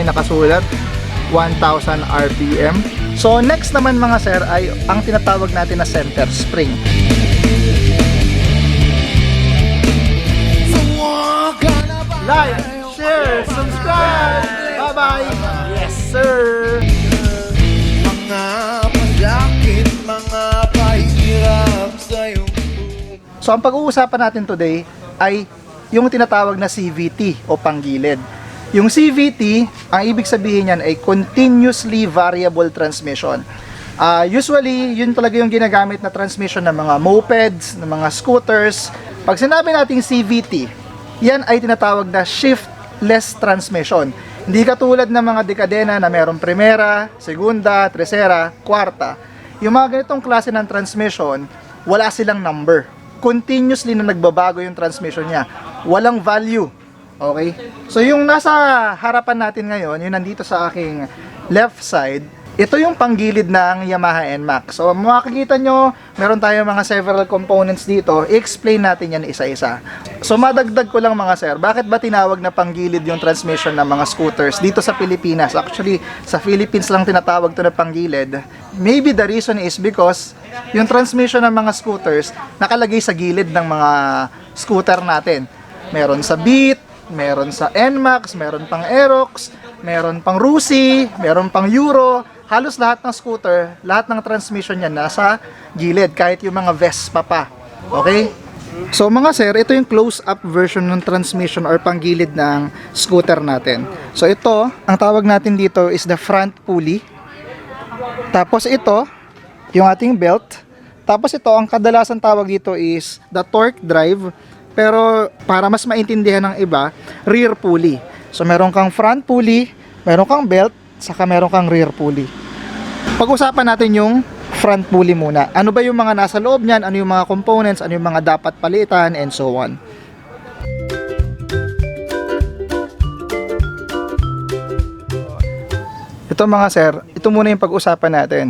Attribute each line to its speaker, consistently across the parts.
Speaker 1: may nakasulat 1000 RPM. So next naman mga sir ay ang tinatawag natin na center spring. Like, share, subscribe. Bye-bye. Yes, sir.
Speaker 2: Mga panlakit, mga pahirap sa'yo
Speaker 1: So ang pag-uusapan natin today ay yung tinatawag na CVT o panggilid. Yung CVT, ang ibig sabihin niyan ay continuously variable transmission. Ah, usually, yun talaga yung ginagamit na transmission ng mga mopeds, ng mga scooters. Pag sinabi nating CVT, yan ay tinatawag na shiftless transmission. Hindi katulad ng mga dekadena na merong primera, segunda, tercera, kwarta. Yung mga ganitong klase ng transmission, wala silang number. Continuously na nagbabago yung transmission niya. Walang value. Okay? So yung nasa harapan natin ngayon, yung nandito sa aking left side, ito yung panggilid ng Yamaha NMAX. So makikita nyo, meron tayong mga several components dito. I-explain natin yan isa-isa. So madagdag ko lang mga sir, bakit ba tinawag na panggilid yung transmission ng mga scooters dito sa Pilipinas? Actually, sa Philippines lang tinatawag to na panggilid. Maybe the reason is because yung transmission ng mga scooters nakalagay sa gilid ng mga scooter natin. Meron sa Beat, meron sa NMAX, meron pang Aerox, meron pang Rusi, meron pang Euro. Halos lahat ng scooter, lahat ng transmission niya nasa gilid, kahit yung mga Vespa pa. Okay? So mga sir, ito yung close-up version ng transmission or panggilid ng scooter natin. So ito, ang tawag natin dito is the front pulley. Tapos ito, yung ating belt. Tapos ito, ang kadalasan tawag dito is the torque drive. Pero para mas maintindihan ng iba, rear pulley. So meron kang front pulley, meron kang belt, saka meron kang rear pulley. Pag-usapan natin yung front pulley muna. Ano ba yung mga nasa loob niyan? Ano yung mga components? Ano yung mga dapat palitan? And so on. Ito mga sir, ito muna yung pag-usapan natin.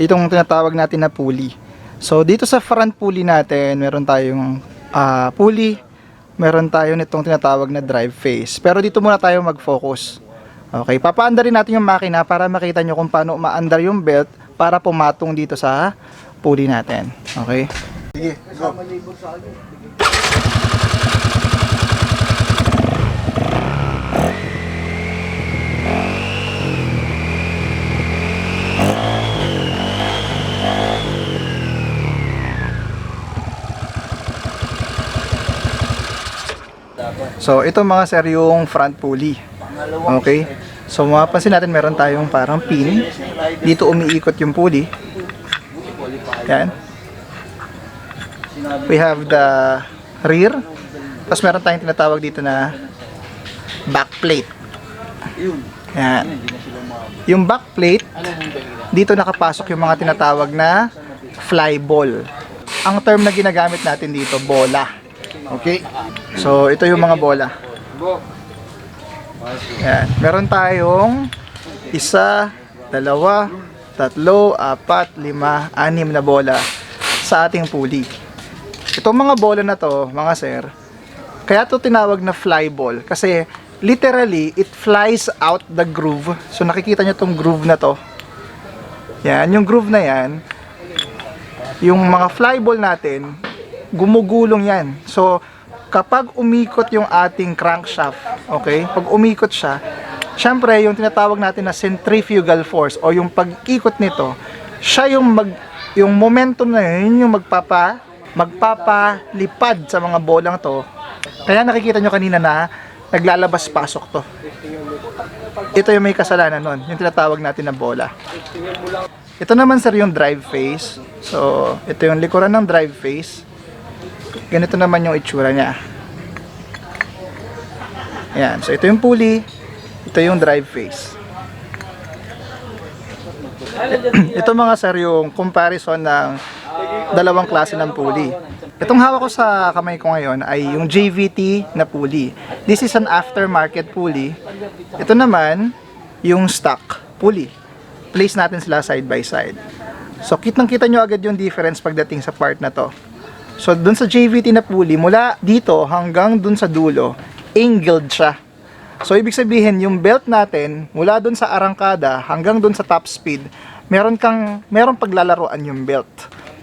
Speaker 1: Itong tinatawag natin na pulley. So dito sa front pulley natin, meron tayong ah, pulley, meron tayo nitong tinatawag na drive face. Pero dito muna tayo mag-focus. Okay, papaandar rin natin yung makina para makita nyo kung paano maandar yung belt para pumatong dito sa pulley natin. Okay? Sige, go. So, ito mga sir yung front pulley. Okay? So, mapapansin natin meron tayong parang pin. Dito umiikot yung pulley. Yan. We have the rear. Tapos meron tayong tinatawag dito na back plate. Yan. Yung back plate, dito nakapasok yung mga tinatawag na fly ball. Ang term na ginagamit natin dito, bola. Okay? So, ito yung mga bola. Yan. Meron tayong isa, dalawa, tatlo, apat, lima, anim na bola sa ating pulley. Itong mga bola na to, mga sir, kaya to tinawag na fly ball kasi literally it flies out the groove. So nakikita nyo tong groove na to. Yan, yung groove na yan, yung mga fly ball natin, gumugulong yan. So, kapag umikot yung ating crankshaft, okay, pag umikot siya, syempre, yung tinatawag natin na centrifugal force o yung pag-ikot nito, siya yung mag yung momentum na yun, yung magpapa magpapalipad sa mga bolang to. Kaya nakikita nyo kanina na naglalabas pasok to. Ito yung may kasalanan nun, yung tinatawag natin na bola. Ito naman sir yung drive face. So, ito yung likuran ng drive face. Ganito naman yung itsura niya. Ayan. So, ito yung pulley. Ito yung drive face. ito mga sir yung comparison ng dalawang klase ng pulley. Itong hawak ko sa kamay ko ngayon ay yung JVT na pulley. This is an aftermarket pulley. Ito naman yung stock pulley. Place natin sila side by side. So kitang kita nyo agad yung difference pagdating sa part na to. So dun sa JVT na pulley, mula dito hanggang dun sa dulo, angled siya. So, ibig sabihin, yung belt natin, mula dun sa arangkada hanggang dun sa top speed, meron kang, meron paglalaroan yung belt.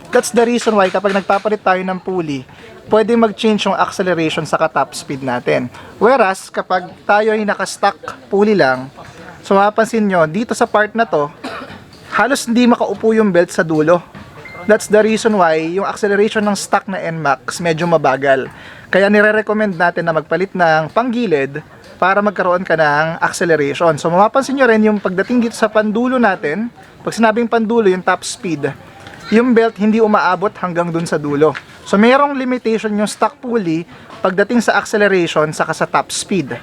Speaker 1: That's the reason why kapag nagpapalit tayo ng pulley, pwede mag-change yung acceleration sa top speed natin. Whereas, kapag tayo ay nakastock pulley lang, so mapapansin nyo, dito sa part na to, halos hindi makaupo yung belt sa dulo. That's the reason why yung acceleration ng stock na NMAX medyo mabagal. Kaya nire-recommend natin na magpalit ng panggilid para magkaroon ka ng acceleration. So mapapansin nyo rin yung pagdating dito sa pandulo natin, pag sinabing pandulo yung top speed, yung belt hindi umaabot hanggang dun sa dulo. So mayroong limitation yung stock pulley pagdating sa acceleration saka sa top speed.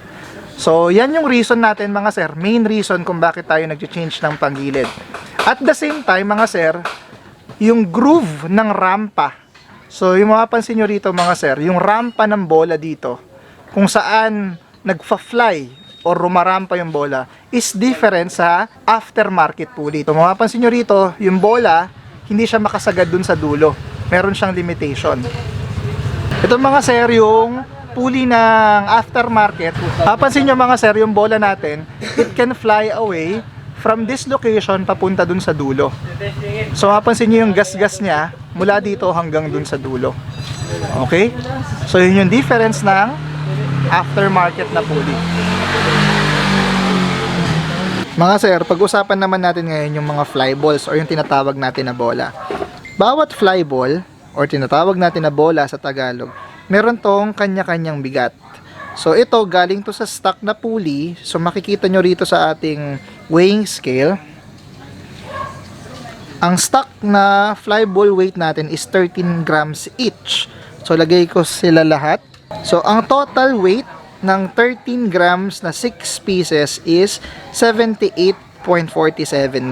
Speaker 1: So, yan yung reason natin mga sir, main reason kung bakit tayo nag-change ng panggilid. At the same time mga sir, yung groove ng rampa. So, yung mapapansin nyo rito mga sir, yung rampa ng bola dito, kung saan nagfa-fly or rumarampa yung bola, is different sa aftermarket pulley. So, mapapansin nyo rito, yung bola, hindi siya makasagad dun sa dulo. Meron siyang limitation. Ito mga sir, yung pulley ng aftermarket. Papansin nyo mga sir, yung bola natin, it can fly away from this location papunta dun sa dulo. So mapansin nyo yung gas-gas niya mula dito hanggang dun sa dulo. Okay? So yun yung difference ng aftermarket na pulley. Mga sir, pag-usapan naman natin ngayon yung mga fly balls or yung tinatawag natin na bola. Bawat fly ball or tinatawag natin na bola sa Tagalog, meron tong kanya-kanyang bigat. So ito galing to sa stock na pulley. So makikita nyo rito sa ating weighing scale. Ang stock na fly ball weight natin is 13 grams each. So lagay ko sila lahat. So ang total weight ng 13 grams na 6 pieces is 78.47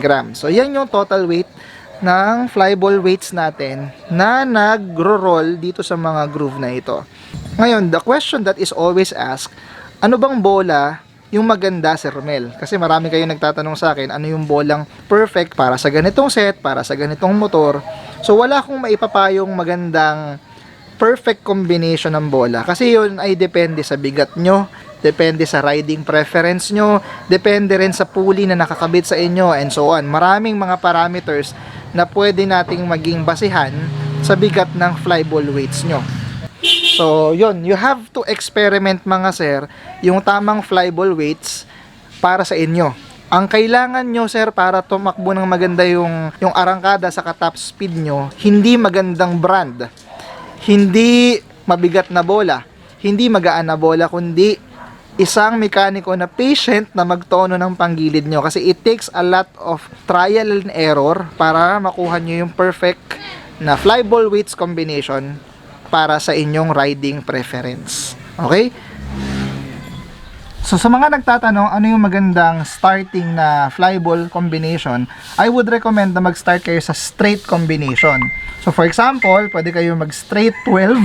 Speaker 1: grams. So yan yung total weight ng flyball weights natin na nagro-roll dito sa mga groove na ito. Ngayon, the question that is always asked, ano bang bola yung maganda, Sir Romel? Kasi marami kayong nagtatanong sa akin, ano yung bolang perfect para sa ganitong set, para sa ganitong motor. So, wala akong maipapayong magandang perfect combination ng bola. Kasi yun ay depende sa bigat nyo, depende sa riding preference nyo, depende rin sa pulley na nakakabit sa inyo, and so on. Maraming mga parameters na pwede nating maging basihan sa bigat ng flyball weights nyo. So, yun, you have to experiment mga sir, yung tamang flyball weights para sa inyo. Ang kailangan nyo sir para tumakbo ng maganda yung, yung arangkada sa top speed nyo, hindi magandang brand, hindi mabigat na bola, hindi magaan na bola, kundi isang mekaniko na patient na magtono ng panggilid nyo. Kasi it takes a lot of trial and error para makuha nyo yung perfect na flyball weights combination para sa inyong riding preference. Okay? So sa mga nagtatanong ano yung magandang starting na flyball combination, I would recommend na mag-start kayo sa straight combination. So for example, pwede kayo mag straight 12,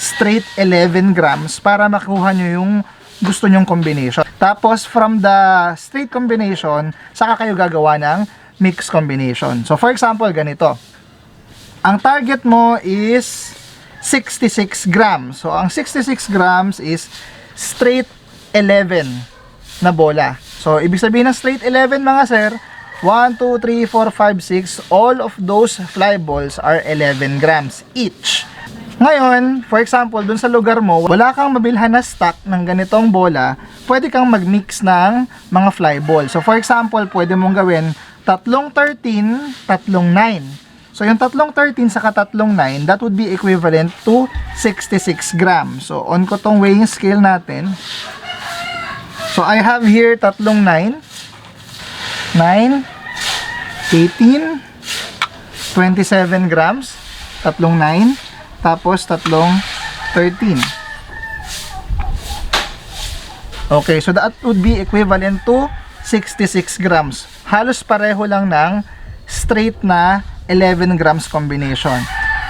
Speaker 1: straight 11 grams para makuha nyo yung gusto nyong combination. Tapos from the straight combination, saka kayo gagawa ng mix combination. So for example, ganito. Ang target mo is 66 grams. So ang 66 grams is straight 11 na bola. So, ibig sabihin ng straight 11 mga sir, 1, 2, 3, 4, 5, 6, all of those fly balls are 11 grams each. Ngayon, for example, dun sa lugar mo, wala kang mabilhan na stock ng ganitong bola, pwede kang mag-mix ng mga fly ball. So, for example, pwede mong gawin tatlong 13, tatlong 9. So, yung tatlong 13 saka tatlong 9, that would be equivalent to 66 grams. So, on ko tong weighing scale natin. So, I have here tatlong 9, 9, 18, 27 grams, tatlong 9, tapos tatlong 13. Okay, so that would be equivalent to 66 grams. Halos pareho lang ng straight na 11 grams combination.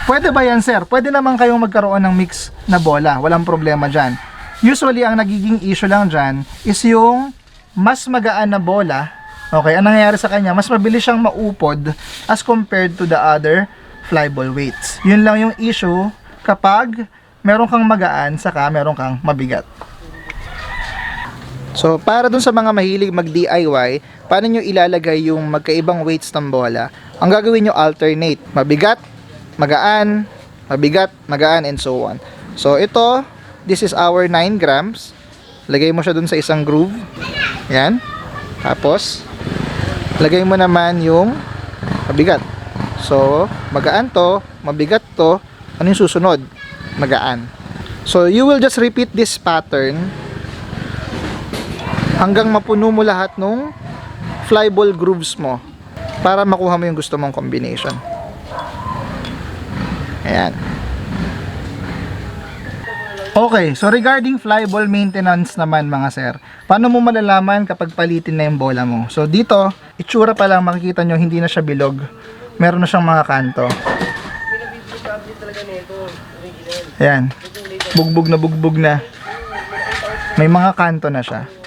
Speaker 1: Pwede ba yan, sir? Pwede naman kayong magkaroon ng mix na bola. Walang problema dyan. Usually, ang nagiging issue lang dyan is yung mas magaan na bola. Okay, ang nangyayari sa kanya, mas mabilis siyang maupod as compared to the other flyball weights. Yun lang yung issue kapag meron kang magaan saka meron kang mabigat. So, para dun sa mga mahilig mag-DIY, paano nyo ilalagay yung magkaibang weights ng bola? Ang gagawin nyo alternate. Mabigat, magaan, mabigat, magaan, and so on. So, ito, this is our 9 grams. Lagay mo siya dun sa isang groove. Yan. Tapos, lagay mo naman yung mabigat. So, magaan to, mabigat to, ano yung susunod? Magaan. So, you will just repeat this pattern hanggang mapuno mo lahat nung flyball grooves mo para makuha mo yung gusto mong combination. Ayan. Okay, so regarding flyball maintenance naman mga sir, paano mo malalaman kapag palitin na yung bola mo? So dito, itsura pa lang makikita nyo hindi na siya bilog. Meron na siyang mga kanto. Ayan. Bugbog na bugbog na. May mga kanto na siya.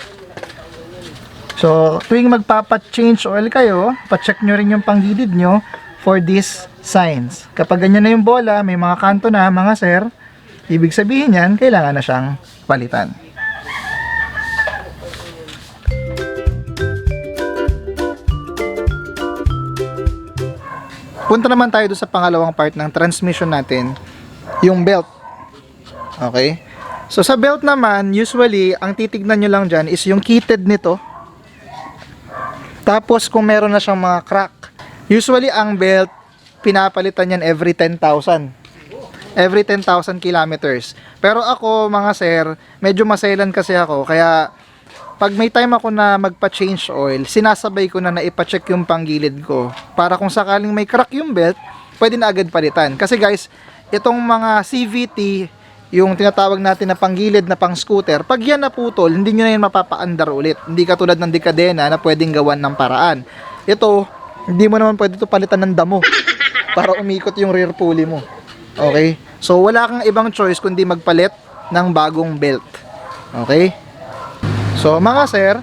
Speaker 1: So, tuwing magpapa-change oil kayo, pa-check nyo rin yung panggilid nyo for these signs. Kapag ganyan na yung bola, may mga kanto na, mga sir, ibig sabihin yan, kailangan na siyang palitan. Punta naman tayo doon sa pangalawang part ng transmission natin, yung belt. Okay? So sa belt naman, usually, ang titignan nyo lang dyan is yung kitted nito. Tapos kung meron na siyang mga crack. Usually ang belt, pinapalitan yan every 10,000. Every 10,000 kilometers. Pero ako, mga sir, medyo masailan kasi ako. Kaya pag may time ako na magpa-change oil, sinasabay ko na na ipa-check yung panggilid ko. Para kung sakaling may crack yung belt, pwede na agad palitan. Kasi guys, itong mga CVT, yung tinatawag natin na panggilid na pang scooter, pag yan naputol, hindi nyo na yan mapapaandar ulit. Hindi katulad ng dekadena na pwedeng gawan ng paraan. Ito, hindi mo naman pwede ito palitan ng damo para umikot yung rear pulley mo. Okay? So, wala kang ibang choice kundi magpalit ng bagong belt. Okay? So, mga sir,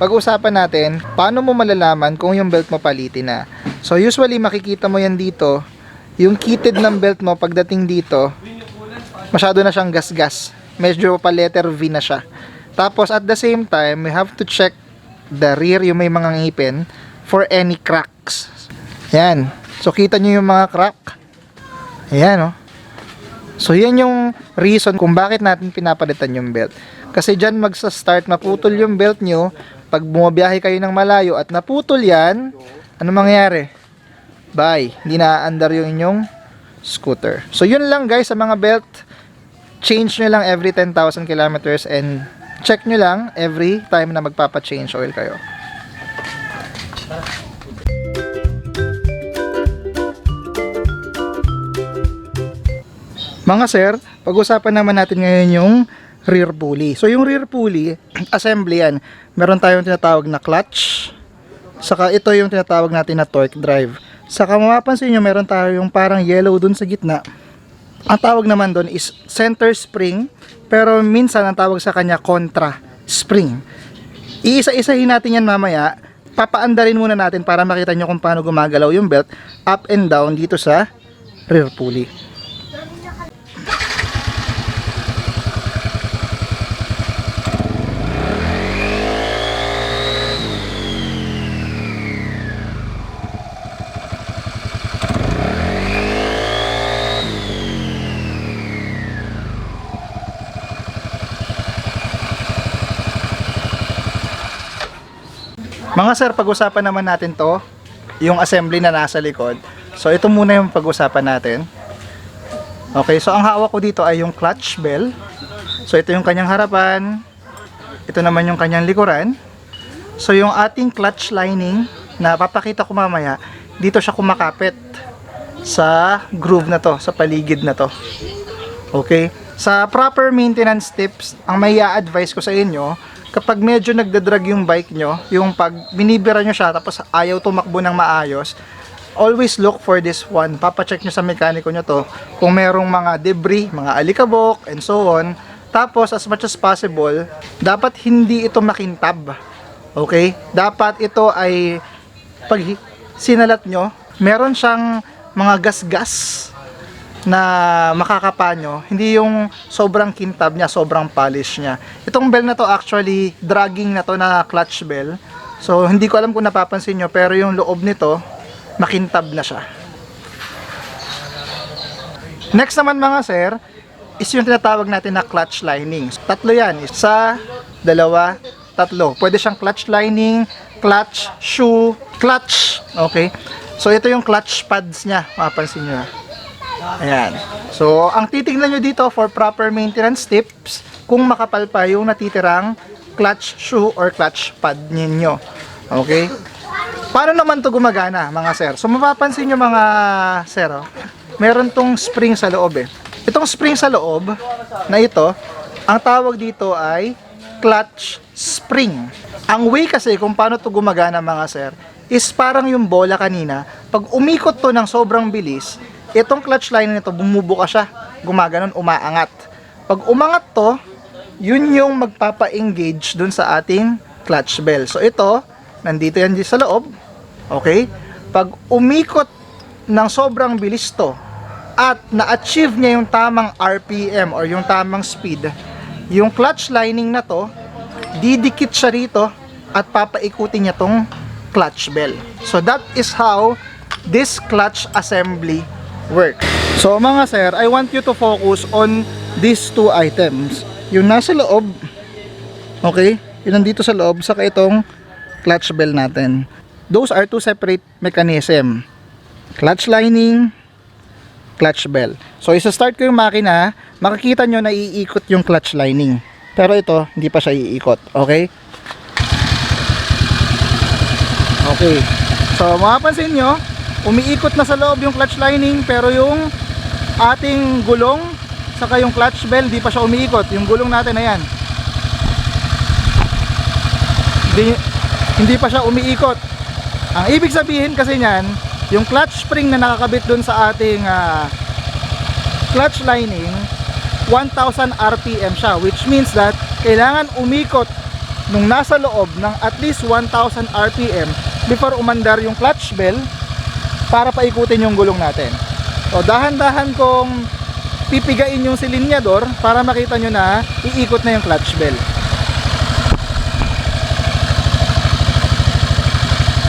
Speaker 1: pag-usapan natin, paano mo malalaman kung yung belt mo palitin na. So, usually, makikita mo yan dito, yung kitted ng belt mo pagdating dito, masyado na siyang gas-gas. Medyo pa letter V na siya. Tapos, at the same time, we have to check the rear, yung may mga ngipin, for any cracks. Yan. So, kita nyo yung mga crack. Ayan, oh. So, yan yung reason kung bakit natin pinapalitan yung belt. Kasi dyan magsa-start maputol yung belt nyo. Pag bumabiyahe kayo ng malayo at naputol yan, ano mangyayari? Bye. Hindi na-under yung inyong scooter. So, yun lang guys sa mga belt. Change nyo lang every 10,000 kilometers and check nyo lang every time na magpapa-change oil kayo. Mga sir, pag-usapan naman natin ngayon yung rear pulley. So yung rear pulley, assembly yan. Meron tayong tinatawag na clutch. Saka ito yung tinatawag natin na torque drive. Saka mapapansin nyo, meron tayong parang yellow dun sa gitna. Ang tawag naman dun is center spring. Pero minsan ang tawag sa kanya contra spring. Iisa-isahin natin yan mamaya. Papaandarin muna natin para makita nyo kung paano gumagalaw yung belt up and down dito sa rear pulley. Mga sir, pag-usapan naman natin to, yung assembly na nasa likod. So ito muna yung pag-usapan natin. Okay, so ang hawak ko dito ay yung clutch bell. So ito yung kanyang harapan. Ito naman yung kanyang likuran. So yung ating clutch lining na papakita ko mamaya, dito siya kumakapit sa groove na to, sa paligid na to. Okay? Sa proper maintenance tips, ang may advice ko sa inyo, kapag medyo nagdadrag yung bike nyo, yung pag binibira nyo siya tapos ayaw tumakbo ng maayos, always look for this one. Papacheck nyo sa mekaniko nyo to kung merong mga debris, mga alikabok, and so on. Tapos, as much as possible, dapat hindi ito makintab. Okay? Dapat ito ay pag sinalat nyo, meron siyang mga gas-gas na makakapa nyo, hindi yung sobrang kintab niya, sobrang polish niya. Itong bell na to actually, dragging na to na clutch bell. So, hindi ko alam kung napapansin nyo, pero yung loob nito, makintab na siya. Next naman mga sir, is yung tinatawag natin na clutch lining. Tatlo yan. Isa, dalawa, tatlo. Pwede siyang clutch lining, clutch shoe, clutch. Okay? So, ito yung clutch pads niya. Mapapansin nyo. Ayan. So, ang titingnan nyo dito for proper maintenance tips, kung makapal pa yung natitirang clutch shoe or clutch pad ninyo. Okay? Paano naman to gumagana, mga sir? So, mapapansin nyo mga sir, oh, meron tong spring sa loob eh. Itong spring sa loob na ito, ang tawag dito ay clutch spring. Ang way kasi kung paano to gumagana mga sir, is parang yung bola kanina, pag umikot to ng sobrang bilis, itong clutch line nito bumubuka siya, gumaganon, umaangat. Pag umangat to, yun yung magpapa-engage dun sa ating clutch bell. So ito, nandito yan di sa loob. Okay? Pag umikot ng sobrang bilis to at na-achieve niya yung tamang RPM or yung tamang speed, yung clutch lining na to, didikit siya rito at papaikutin niya tong clutch bell. So that is how this clutch assembly works. So mga sir, I want you to focus on these two items. Yung nasa loob, okay, yung nandito sa loob, saka itong clutch bell natin. Those are two separate mechanism. Clutch lining, clutch bell. So, isa-start ko yung makina, makikita nyo na iikot yung clutch lining. Pero ito, hindi pa siya iikot. Okay? Okay. So, mapapansin nyo, umiikot na sa loob yung clutch lining, pero yung ating gulong, saka yung clutch bell, di pa siya umiikot. Yung gulong natin, ayan. Hindi, hindi pa siya umiikot. Ang ibig sabihin kasi niyan, yung clutch spring na nakakabit dun sa ating ah, clutch lining, 1000 RPM siya, which means that kailangan umikot nung nasa loob ng at least 1000 RPM before umandar yung clutch bell para paikutin yung gulong natin. So dahan-dahan kong pipigain yung silinyador para makita nyo na iikot na yung clutch bell.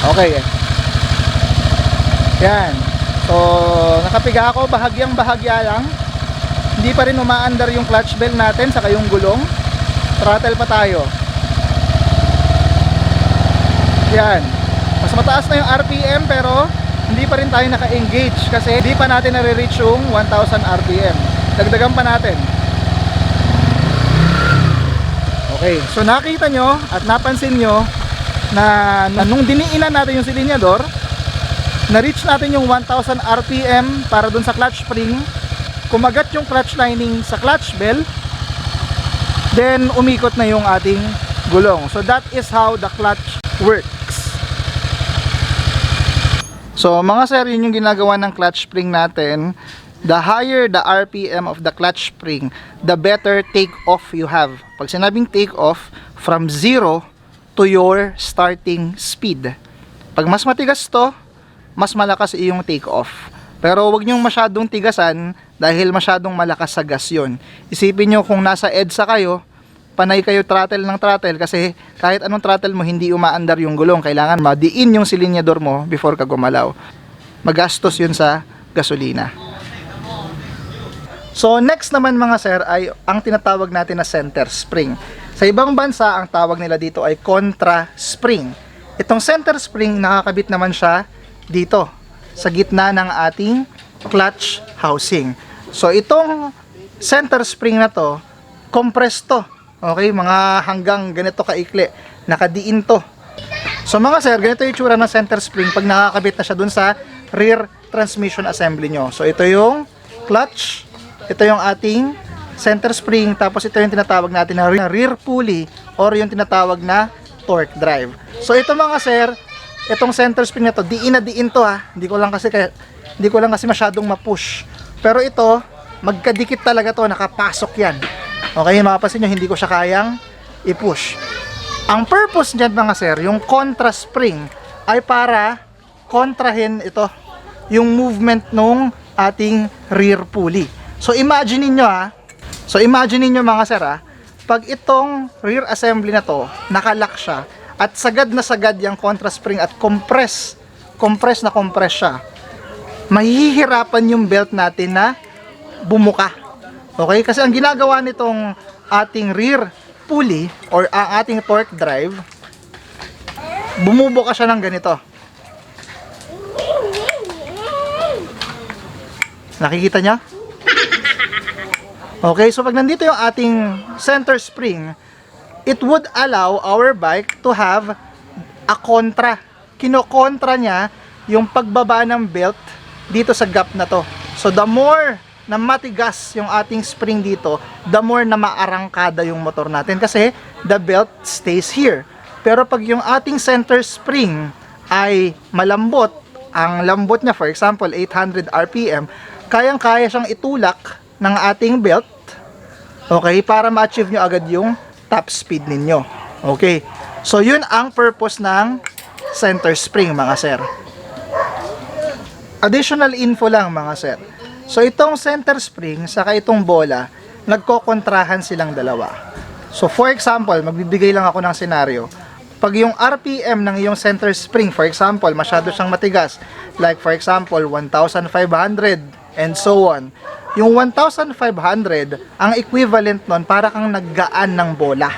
Speaker 1: Okay. Yan. So, nakapiga ako, bahagyang bahagya lang. Hindi pa rin umaandar yung clutch bell natin, saka yung gulong. Throttle pa tayo. Yan. Mas mataas na yung RPM pero hindi pa rin tayo naka-engage kasi hindi pa natin nare-reach yung 1000 RPM. Dagdagan pa natin. Okay, so nakita nyo at napansin nyo na, na nung diniinan natin yung silinyador, na-reach natin yung 1000 RPM para dun sa clutch spring, kumagat yung clutch lining sa clutch bell, then umikot na yung ating gulong. So that is how the clutch works. So mga sir, yun yung ginagawa ng clutch spring natin. The higher the RPM of the clutch spring, the better take off you have. Pag sinabing take off, from 0 to your starting speed. Pag mas matigas to, mas malakas iyong take off. Pero wag niyong masyadong tigasan dahil masyadong malakas sa gas yun. Isipin nyo kung nasa EDSA kayo, panay kayo throttle ng throttle kasi kahit anong throttle mo hindi umaandar yung gulong. Kailangan madiin yung silinyador mo before ka gumalaw. Magastos yun sa gasolina. So next naman mga sir ay ang tinatawag natin na center spring. Sa ibang bansa ang tawag nila dito ay contra spring. Itong center spring nakakabit naman siya dito sa gitna ng ating clutch housing. So itong center spring na to, compressed to. Okay, mga hanggang ganito kaikli. Nakadiin to. So mga sir, ganito yung itsura ng center spring pag nakakabit na siya dun sa rear transmission assembly nyo. So ito yung clutch, ito yung ating center spring, tapos ito yung tinatawag natin na rear pulley or yung tinatawag na torque drive. So ito mga sir, itong center spring na to, diin na diin to ha. Hindi ko lang kasi kaya, hindi ko lang kasi masyadong ma-push. Pero ito, magkadikit talaga to, nakapasok yan. Okay, mapapansin nyo, hindi ko siya kayang i-push. Ang purpose niyan mga sir, yung contra spring ay para kontrahin ito yung movement nung ating rear pulley. So imagine niyo ha. So imagine niyo mga sir ha, pag itong rear assembly na to, nakalock siya at sagad na sagad yung contra spring at compress, compress na compress siya. Mahihirapan yung belt natin na bumuka. Okay? Kasi ang ginagawa nitong ating rear pulley or ang ating torque drive, bumubuka siya ng ganito. Nakikita niya? Okay, so pag nandito yung ating center spring, it would allow our bike to have a contra. Kinokontra niya yung pagbaba ng belt dito sa gap na to. So the more na matigas yung ating spring dito, the more na maarangkada yung motor natin kasi the belt stays here. Pero pag yung ating center spring ay malambot, ang lambot niya for example 800 RPM, kayang-kaya siyang itulak ng ating belt Okay, para ma-achieve nyo agad yung top speed ninyo. Okay. So, yun ang purpose ng center spring, mga sir. Additional info lang, mga sir. So, itong center spring, saka itong bola, nagkokontrahan silang dalawa. So, for example, magbibigay lang ako ng senaryo. Pag yung RPM ng iyong center spring, for example, masyado siyang matigas, like for example, 1,500 and so on. Yung 1,500, ang equivalent nun, para kang naggaan ng bola.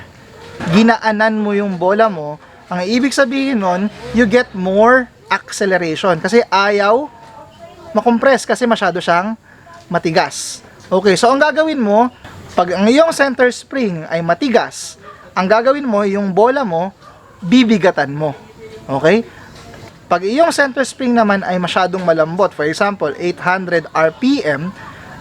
Speaker 1: Ginaanan mo yung bola mo, ang ibig sabihin nun, you get more acceleration. Kasi ayaw makompress kasi masyado siyang matigas. Okay, so ang gagawin mo, pag ang iyong center spring ay matigas, ang gagawin mo, yung bola mo, bibigatan mo. Okay? Pag iyong center spring naman ay masyadong malambot, for example, 800 RPM,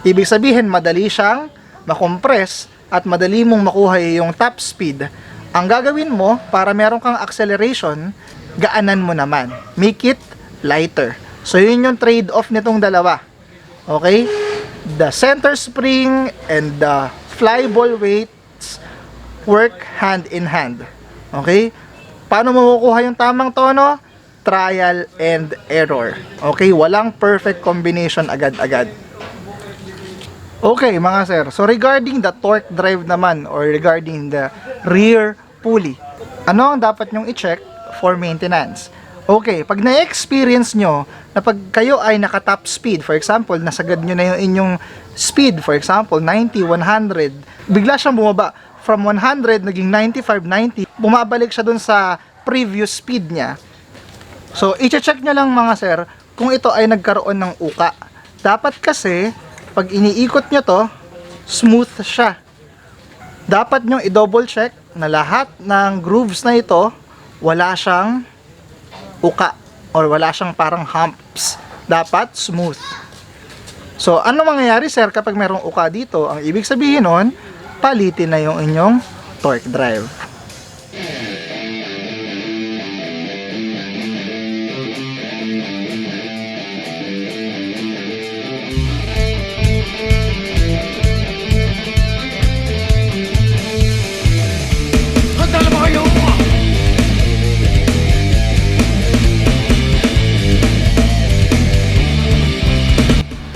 Speaker 1: ibig sabihin madali siyang makompress at madali mong makuha yung top speed. Ang gagawin mo para meron kang acceleration, gaanan mo naman. Make it lighter. So yun yung trade-off nitong dalawa. Okay? The center spring and the fly ball weights work hand in hand. Okay? Paano makukuha yung tamang tono? Trial and error. Okay? Walang perfect combination agad-agad. Okay, mga sir. So regarding the torque drive naman or regarding the rear pulley, ano ang dapat nyong i-check for maintenance? Okay, pag na-experience nyo na pag kayo ay naka-top speed, for example, nasagad nyo na yung inyong speed, for example, 90, 100, bigla siyang bumaba from 100, naging 95, 90, bumabalik siya dun sa previous speed niya. So, i-check nyo lang mga sir kung ito ay nagkaroon ng uka. Dapat kasi, pag iniikot nyo to, smooth siya. Dapat nyo i-double check na lahat ng grooves na ito, wala siyang uka or wala siyang parang humps. Dapat smooth. So, ano mangyayari sir kapag merong uka dito? Ang ibig sabihin nun, palitin na yung inyong torque drive.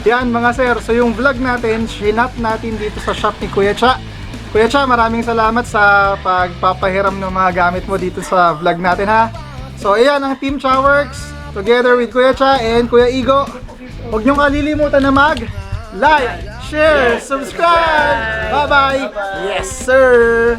Speaker 1: Yan mga sir, so yung vlog natin, shinat natin dito sa shop ni Kuya Cha. Kuya Cha, maraming salamat sa pagpapahiram ng mga gamit mo dito sa vlog natin ha. So ayan ang Team Cha Works, together with Kuya Cha and Kuya Igo. Huwag niyong kalilimutan na mag like, share, subscribe. Bye-bye. Yes, sir.